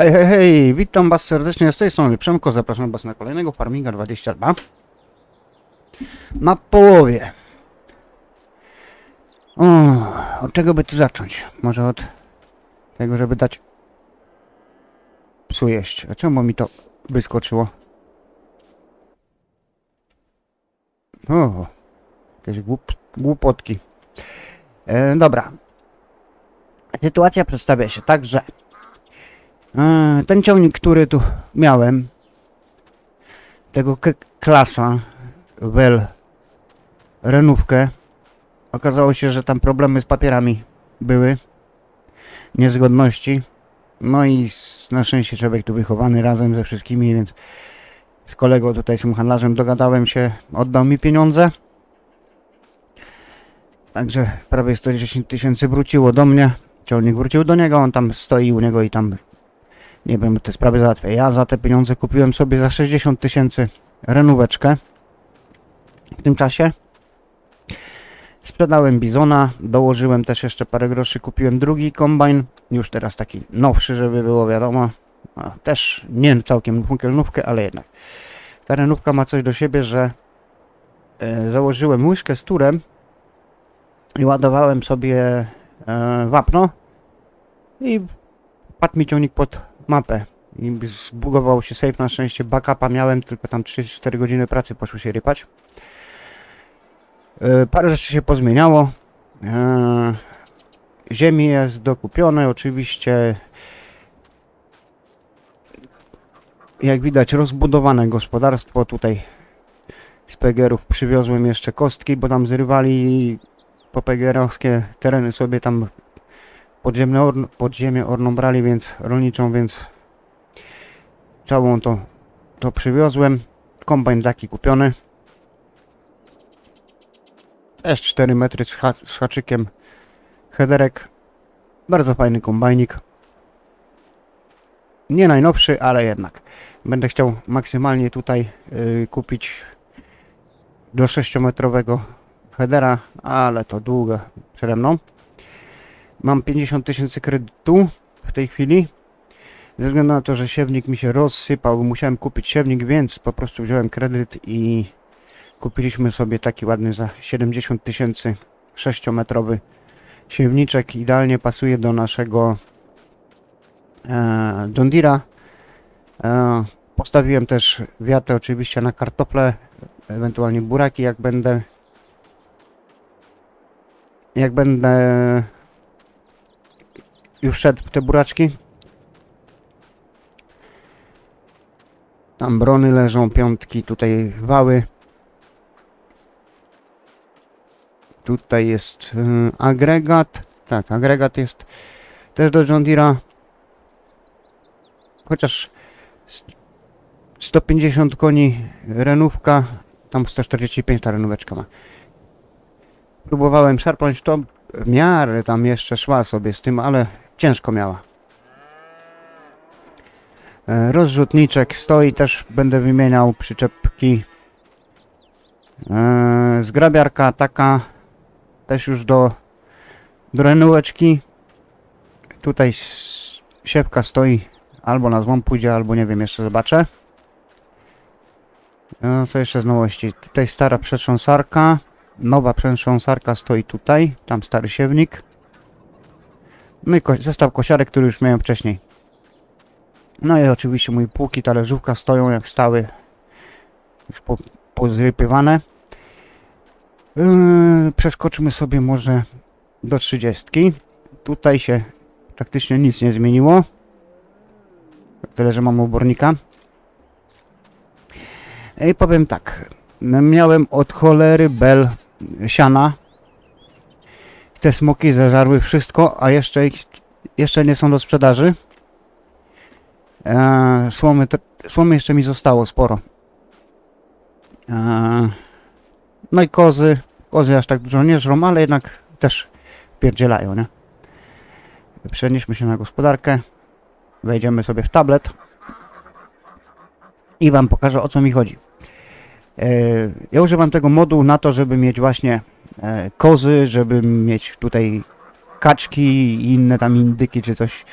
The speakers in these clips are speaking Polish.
Hej, hej, hej, witam was serdecznie z tej strony Przemko, zapraszam was na kolejnego Farminga 22 Na połowie Od czego by tu zacząć? Może od tego, żeby dać psu jeść. A czemu mi to wyskoczyło? O, jakieś głup, głupotki. E, dobra. Sytuacja przedstawia się tak, że Ten ciągnik, który tu miałem, tego klasa Wel renówkę, okazało się, że tam problemy z papierami były, niezgodności. No i na szczęście człowiek tu wychowany razem ze wszystkimi, więc z kolegą tutaj, z tym handlarzem dogadałem się, oddał mi pieniądze. Także prawie 110 tysięcy wróciło do mnie. Ciągnik wrócił do niego, on tam stoi u niego i tam nie wiem, te sprawy załatwia. Ja za te pieniądze kupiłem sobie za 60 tysięcy renóweczkę. W tym czasie sprzedałem bizona, dołożyłem też jeszcze parę groszy, kupiłem drugi kombajn, już teraz taki nowszy, żeby było wiadomo. A, też nie całkiem funkielnówkę, ale jednak. Ta renówka ma coś do siebie, że e, założyłem łyżkę z turem i ładowałem sobie e, wapno i padł mi ciągnik pod mapę i zbugował się save, na szczęście backupa miałem, tylko tam 3-4 godziny pracy poszły się rypać. E, parę rzeczy się pozmieniało. E, ziemi jest dokupione, oczywiście jak widać rozbudowane gospodarstwo tutaj z Pegerów przywiozłem jeszcze kostki, bo tam zrywali popegerowskie tereny sobie tam podziemne orn, podziemie orną brali, więc rolniczą, więc całą to, to przywiozłem. Kombajn taki kupiony. Też 4 metry z, ha, z haczykiem. Hederek. Bardzo fajny kombajnik. Nie najnowszy, ale jednak. Będę chciał maksymalnie tutaj y, kupić do 6-metrowego headera, ale to długo przede mną. Mam 50 tysięcy kredytu w tej chwili. Ze względu na to, że siewnik mi się rozsypał, musiałem kupić siewnik, więc po prostu wziąłem kredyt i kupiliśmy sobie taki ładny za 70 tysięcy 6-metrowy siewniczek. Idealnie pasuje do naszego e, John Deere'a. E, postawiłem też wiatę oczywiście na kartofle, ewentualnie buraki, jak będę jak będę już szedł te buraczki. Tam brony leżą, piątki, tutaj wały. Tutaj jest y, agregat. Tak, agregat jest też do John Deere'a. Chociaż s- 150 koni renówka, tam 145 ta renóweczka ma. Próbowałem szarpnąć to, w miarę tam jeszcze szła sobie z tym, ale ciężko miała. E, Rozrzutniczek stoi, też będę wymieniał przyczepki. E, Zgrabiarka taka też już do, renóweczki. Tutaj s- siewka stoi, albo na złom pójdzie, albo nie wiem, jeszcze zobaczę. E, Co jeszcze z nowości? Tutaj stara przetrząsarka. Nowa przetrząsarka stoi tutaj, tam stary siewnik. No i ko zestaw kosiarek, który już miałem wcześniej. No i oczywiście mój płuki, talerzówka stoją jak stały. Już po, pozrypywane. Yy, przeskoczmy sobie może do 30. Tutaj się praktycznie nic nie zmieniło. Tyle, że mam obornika. I powiem tak. Miałem od cholery bel siana. Te smoki zeżarły wszystko, a jeszcze, jeszcze nie są do sprzedaży. Eee, słomy, słomy jeszcze mi zostało sporo. Eee, no i kozy. Kozy aż tak dużo nie żrą, ale jednak też pierdzielają, nie? Przenieśmy się na gospodarkę. Wejdziemy sobie w tablet. I wam pokażę o co mi chodzi. E, Ja używam tego modu na to, żeby mieć właśnie e, kozy, żeby mieć tutaj kaczki i inne tam indyki czy coś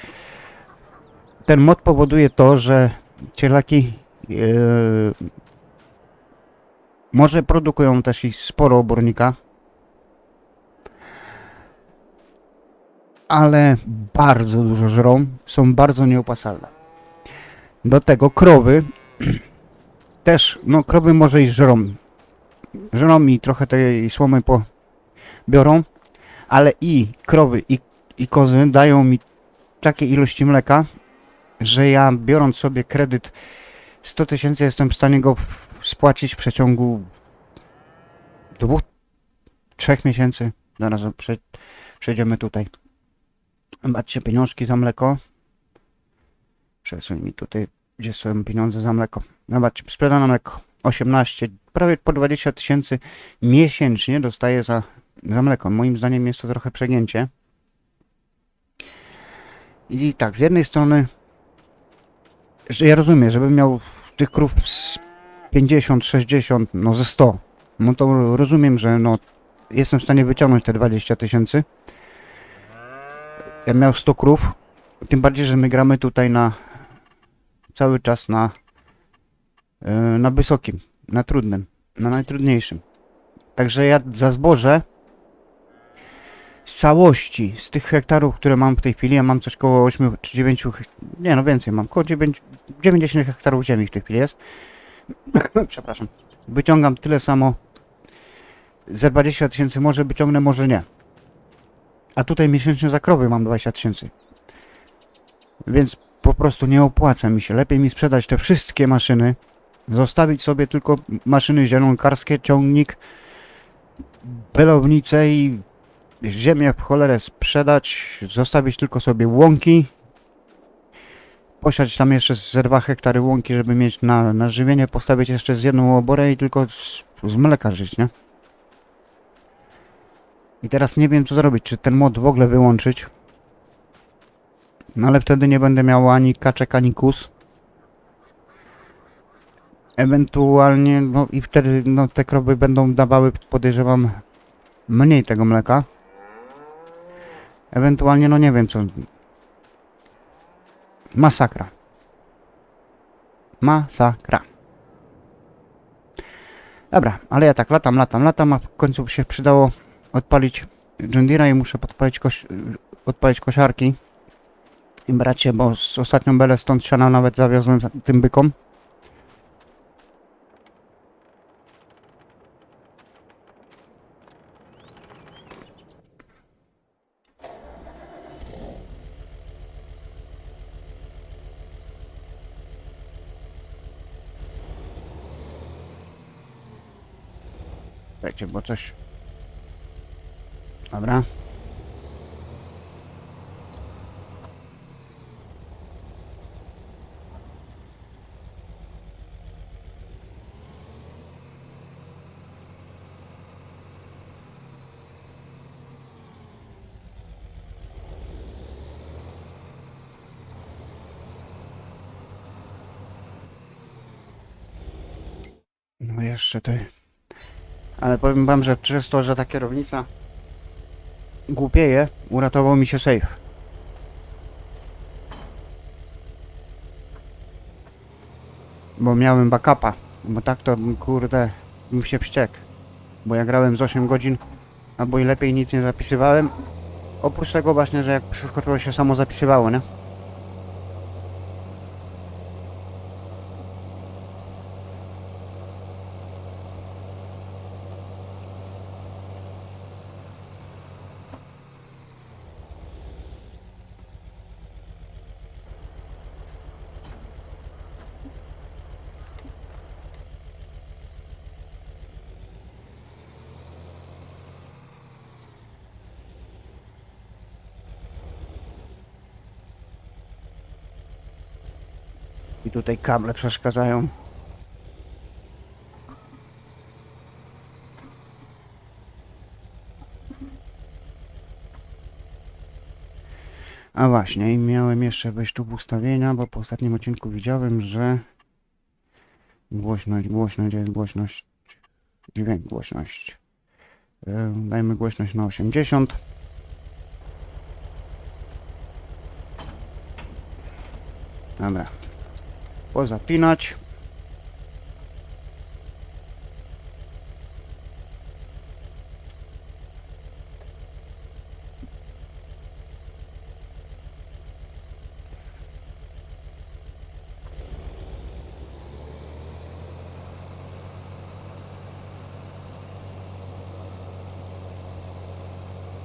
ten mod powoduje to, że cielaki yy, może produkują też i sporo obornika, ale bardzo dużo żrą, są bardzo nieopłacalne. Do tego krowy też, no krowy może i żrą. Żrą i trochę tej słomy po biorą, ale i krowy i, i kozy dają mi takie ilości mleka, że ja biorąc sobie kredyt 100 tysięcy jestem w stanie go spłacić w przeciągu dwóch, trzech miesięcy. Zaraz prze, przejdziemy tutaj. Zobaczcie, pieniążki za mleko. Przesuń mi tutaj, gdzie są pieniądze za mleko. Zobaczcie, sprzedane mleko. 18, prawie po 20 tysięcy miesięcznie dostaję za, za mleko. Moim zdaniem jest to trochę przegięcie. I tak, z jednej strony, że ja rozumiem, żebym miał tych krów z 50, 60, no ze 100, no to rozumiem, że no jestem w stanie wyciągnąć te 20 tysięcy. Ja miał 100 krów, tym bardziej, że my gramy tutaj na cały czas na yy, na wysokim, na trudnym, na najtrudniejszym. Także ja za zboże z całości, z tych hektarów, które mam w tej chwili, ja mam coś koło 8 czy 9, nie no więcej, mam koło 9, 90 hektarów ziemi w tej chwili jest. Przepraszam. Wyciągam tyle samo, za 20 tysięcy może wyciągnę, może nie. A tutaj miesięcznie za krowy mam 20 tysięcy. Więc po prostu nie opłaca mi się. Lepiej mi sprzedać te wszystkie maszyny, zostawić sobie tylko maszyny zielonkarskie, ciągnik, belownicę i ziemię w cholerę sprzedać, zostawić tylko sobie łąki, posiać tam jeszcze z 2 hektary łąki, żeby mieć na, na żywienie, postawić jeszcze z jedną oborę i tylko z, z mleka żyć, nie? I teraz nie wiem co zrobić, czy ten mod w ogóle wyłączyć. No ale wtedy nie będę miał ani kaczek, ani kus. Ewentualnie, no i wtedy no, te krowy będą dawały, podejrzewam, mniej tego mleka. Ewentualnie, no nie wiem co. Masakra. Masakra. Dobra, ale ja tak latam, latam, latam, a w końcu się przydało odpalić John Deere'a i muszę podpalić koś odpalić kosiarki. I bracie, bo z ostatnią belę stąd siana nawet zawiozłem za- tym bykom. Bo coś... Dobra. No jeszcze ty. Ale powiem wam, że przez to, że ta kierownica głupieje, uratował mi się safe. Bo miałem backupa, bo tak to kurde bym się wściekł. Bo ja grałem z 8 godzin, albo i lepiej nic nie zapisywałem. Oprócz tego właśnie, że jak przeskoczyło się samo zapisywało, nie? I tutaj kable przeszkadzają. A właśnie, i miałem jeszcze wejść tu w ustawienia, bo po ostatnim odcinku widziałem, że głośność, głośność, jest głośność? Dźwięk, głośność. Dajmy głośność na 80. Dobra. Pozapinać.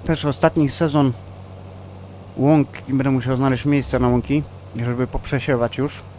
Też ostatni sezon łąki, będę musiał znaleźć miejsce na łąki, żeby poprzesiewać już.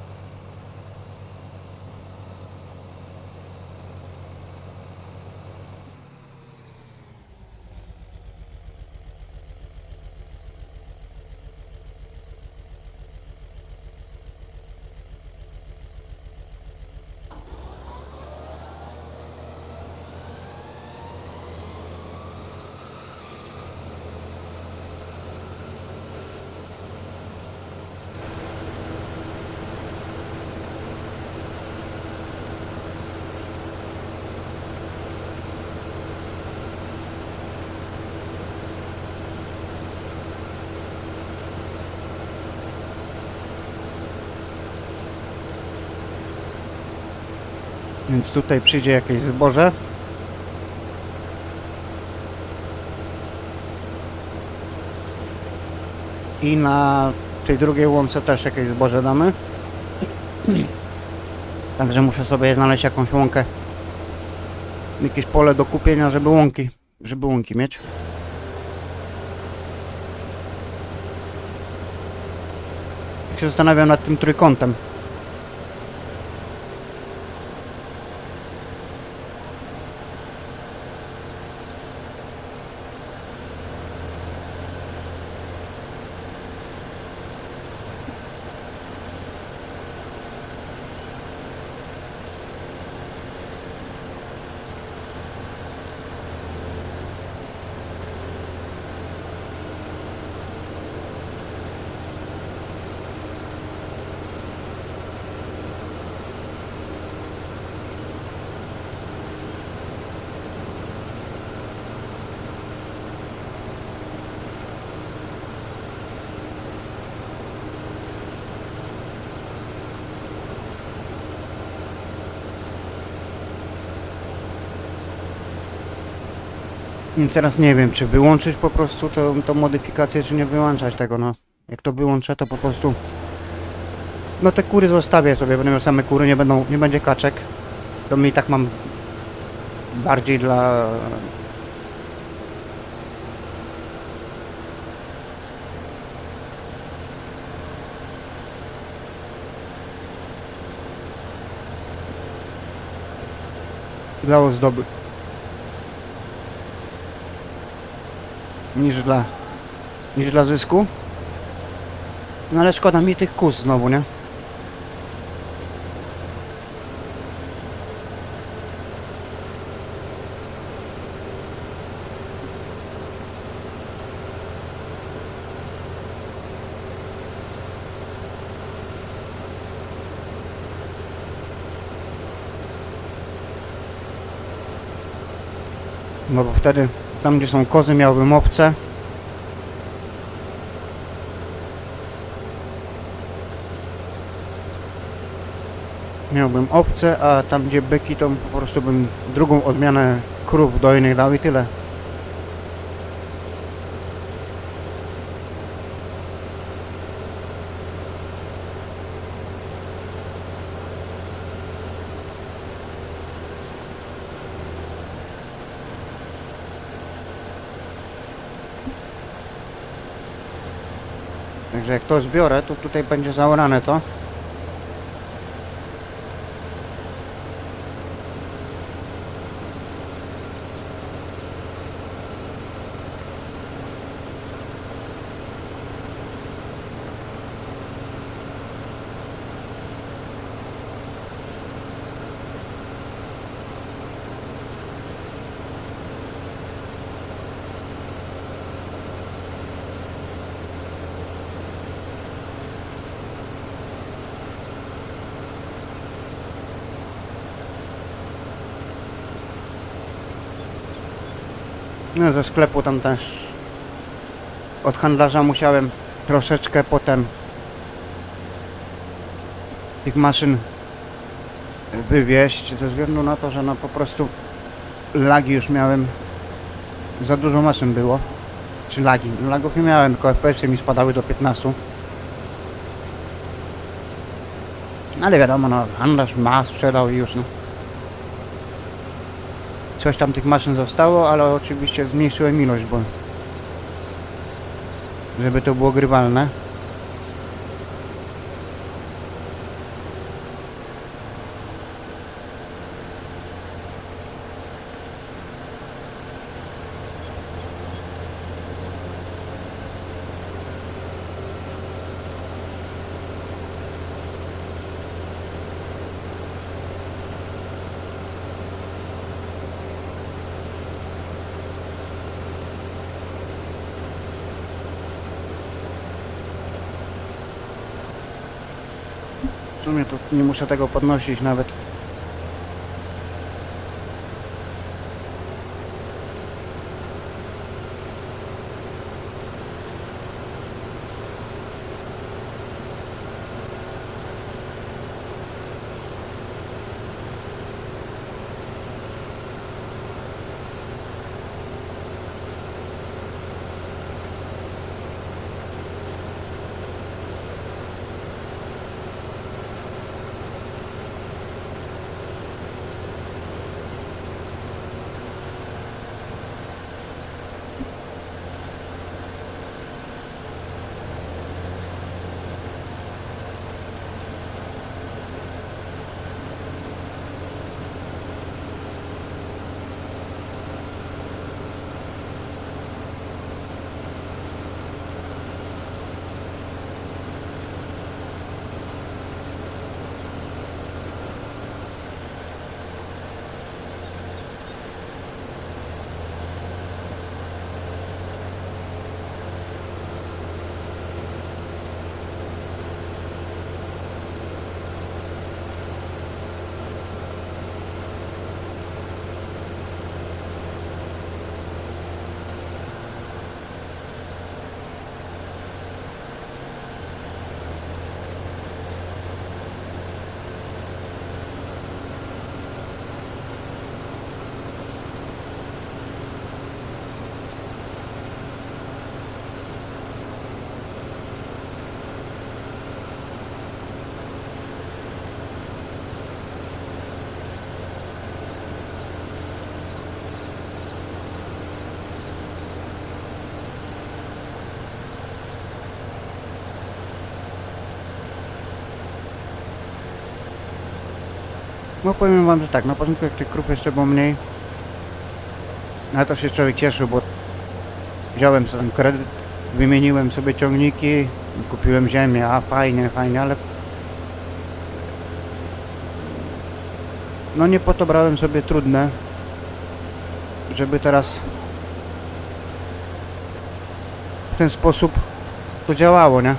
Więc tutaj przyjdzie jakieś zboże. I na tej drugiej łące też jakieś zboże damy. Także muszę sobie znaleźć jakąś łąkę. Jakieś pole do kupienia, żeby łąki, żeby łąki mieć. Tak się zastanawiam nad tym trójkątem. Teraz nie wiem, czy wyłączyć po prostu tą, tą modyfikację, czy nie wyłączać tego, no. Jak to wyłączę, to po prostu... No te kury zostawię sobie, miał same kury, nie będą, nie będzie kaczek. To mi tak mam bardziej dla... Dla ozdoby. Niż dla niż dla zysku. No ale szkoda mi tych kus znowu, nie? No bo wtedy tam gdzie są kozy miałbym obce. Miałbym obce, a tam gdzie byki to po prostu bym drugą odmianę krów dojnych dał i tyle. Także jak to zbiorę, to tutaj będzie zaorane to. No ze sklepu tam też. Od handlarza musiałem troszeczkę potem tych maszyn wywieźć ze względu na to, że no po prostu lagi już miałem. Za dużo maszyn było. Czy lagi, lagów nie miałem, tylko FPS-y mi spadały do 15 ale wiadomo, no handlarz ma, sprzedał i już no coś tam tych maszyn zostało, ale oczywiście zmniejszyłem ilość, bo żeby to było grywalne sumie to nie muszę tego podnosić nawet. No powiem wam, że tak, na początku jak tych krów jeszcze było mniej, na to się człowiek cieszył, bo wziąłem sobie kredyt, wymieniłem sobie ciągniki, kupiłem ziemię, a fajnie, fajnie, ale no nie po to brałem sobie trudne, żeby teraz w ten sposób to działało, nie?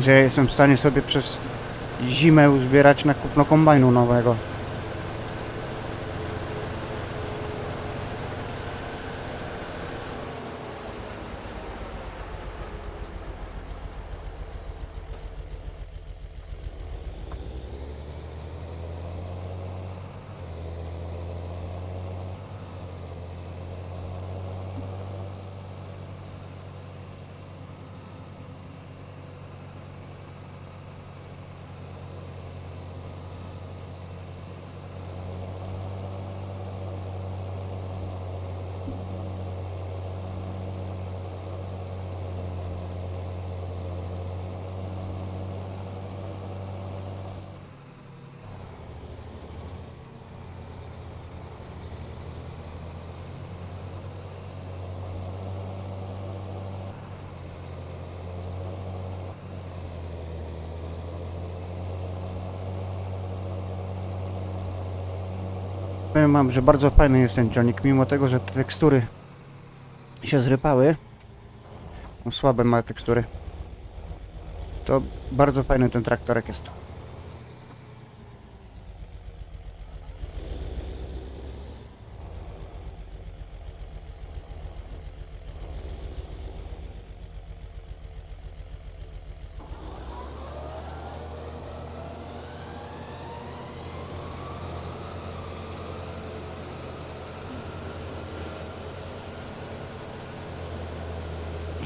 Że jestem w stanie sobie przez zimę uzbierać na kupno kombajnu nowego. Powiem wam, że bardzo fajny jest ten ciągnik, mimo tego, że te tekstury się zrypały. No, słabe ma tekstury. To bardzo fajny ten traktorek jest.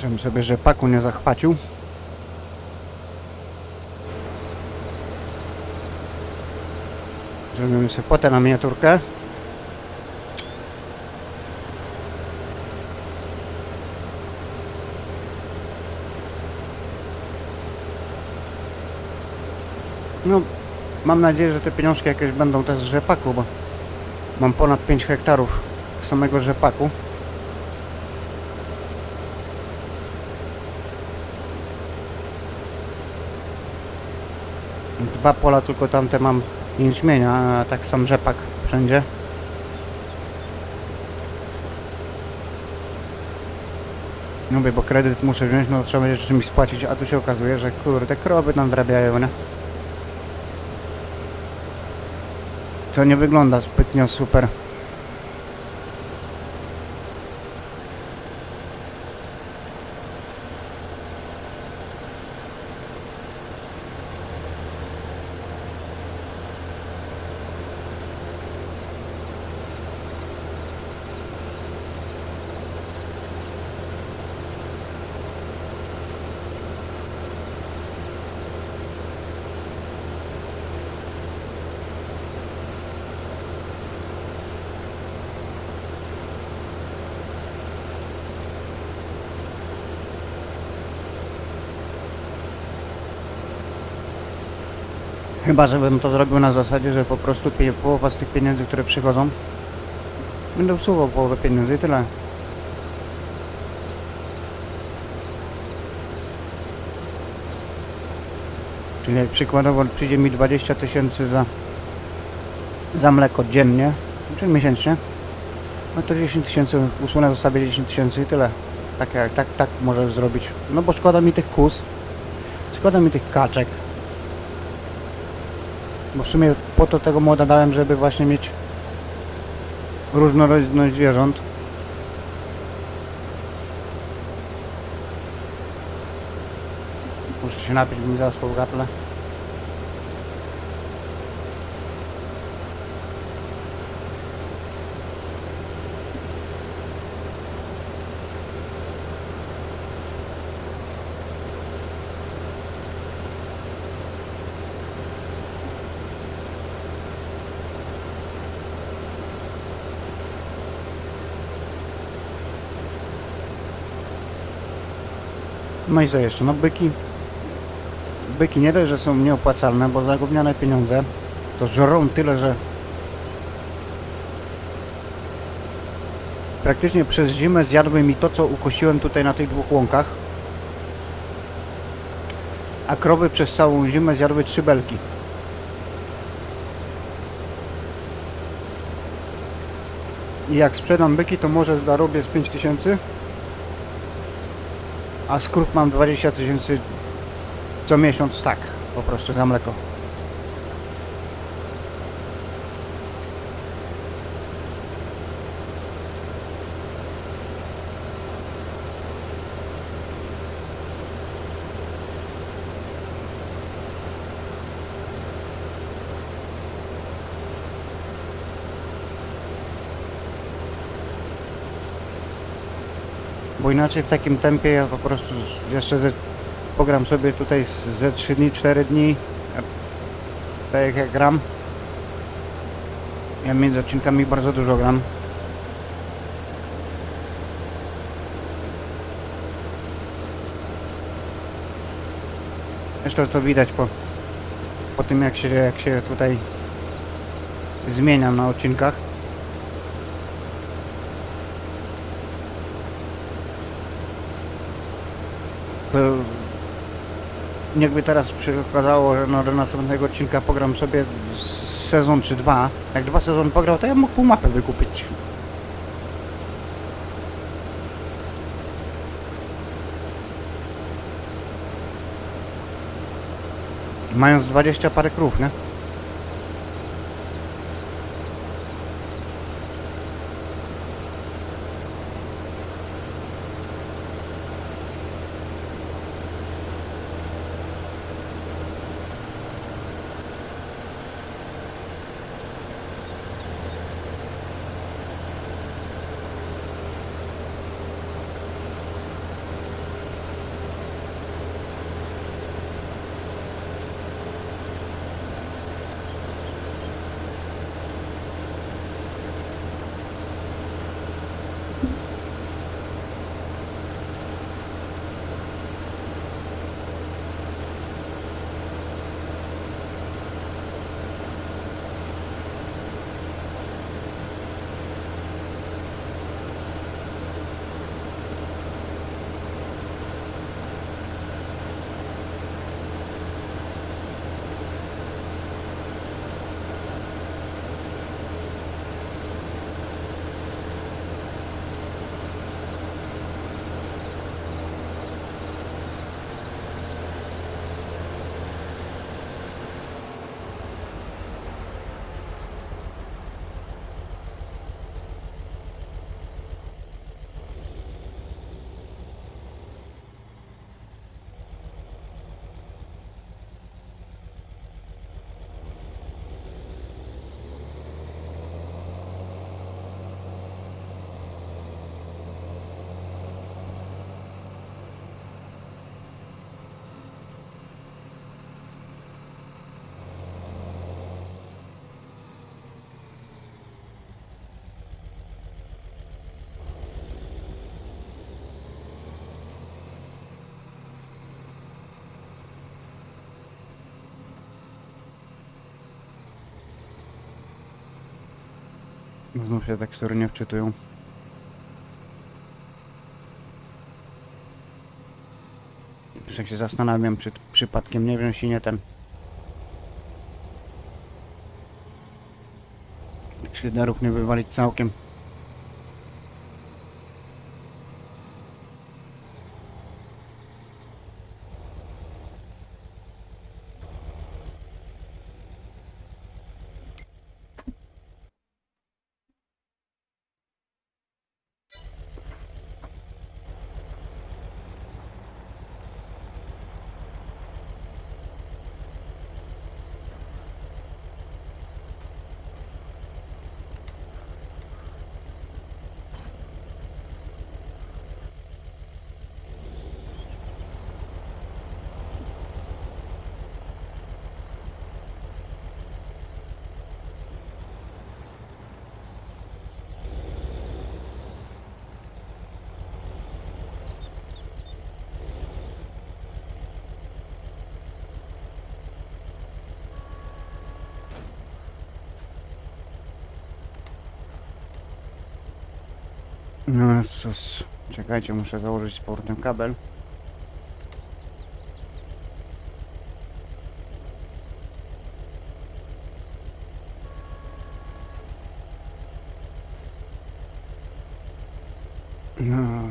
Żebym sobie rzepaku nie zachwacił. Zrobimy sobie potę na miniaturkę. No, mam nadzieję, że te pieniążki jakieś będą też z rzepaku, bo mam ponad 5 hektarów samego rzepaku. Dwa pola tylko tamte mam jęczmienia, a tak sam rzepak wszędzie. No bo kredyt muszę wziąć, no trzeba będzie czymś spłacić, a tu się okazuje, że kurde, krowy nam drabiają, nie? Co nie wygląda zbytnio super. Chyba, żebym to zrobił na zasadzie, że po prostu połowa z tych pieniędzy, które przychodzą, będę usuwał połowę pieniędzy i tyle. Czyli jak przykładowo przyjdzie mi 20 tysięcy za, za mleko dziennie, czy miesięcznie, no to 10 tysięcy usunę, zostawię 10 tysięcy i tyle. Tak, tak, tak może zrobić. No bo szkoda mi tych kus, szkoda mi tych kaczek. Bo w sumie po to tego młoda dałem, żeby właśnie mieć różnorodność zwierząt. Muszę się napić, bo mi zaspał w gardle. No i co jeszcze? No byki. Byki nie dość, że są nieopłacalne, bo za pieniądze to żerą tyle, że praktycznie przez zimę zjadły mi to, co ukosiłem tutaj na tych dwóch łąkach. A krowy przez całą zimę zjadły trzy belki. I jak sprzedam byki, to może zarobię z 5000 a skrót mam 20 tysięcy co miesiąc, tak, po prostu za mleko. Bo inaczej w takim tempie ja po prostu jeszcze ze, pogram sobie tutaj ze 3 dni, 4 dni. Tak jak ja gram. Ja między odcinkami bardzo dużo gram. Jeszcze to widać po, po tym jak się, jak się tutaj zmieniam na odcinkach. Jakby teraz się okazało, że no, do następnego odcinka pogram sobie sezon czy dwa. Jak dwa sezony pograł, to ja mógł pół mapy wykupić. Mając 20 parę krów, nie? Znów się tekstury nie wczytują. Jak się zastanawiam, czy przypadkiem nie wiem, czy nie ten. Shaderów nie wywalić całkiem. No Jezus. Czekajcie, muszę założyć z powrotem kabel. No.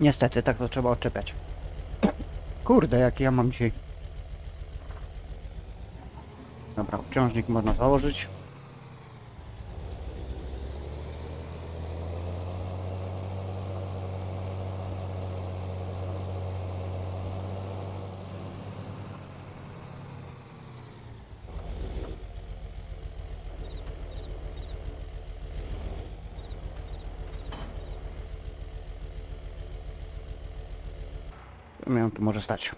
Niestety, tak to trzeba odczepiać. Kurde, jaki ja mam dzisiaj. Dobra, obciążnik można założyć. Miałem tu może stać.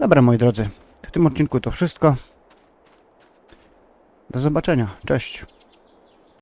Dobra, moi drodzy. W tym odcinku to wszystko. Do zobaczenia. Cześć.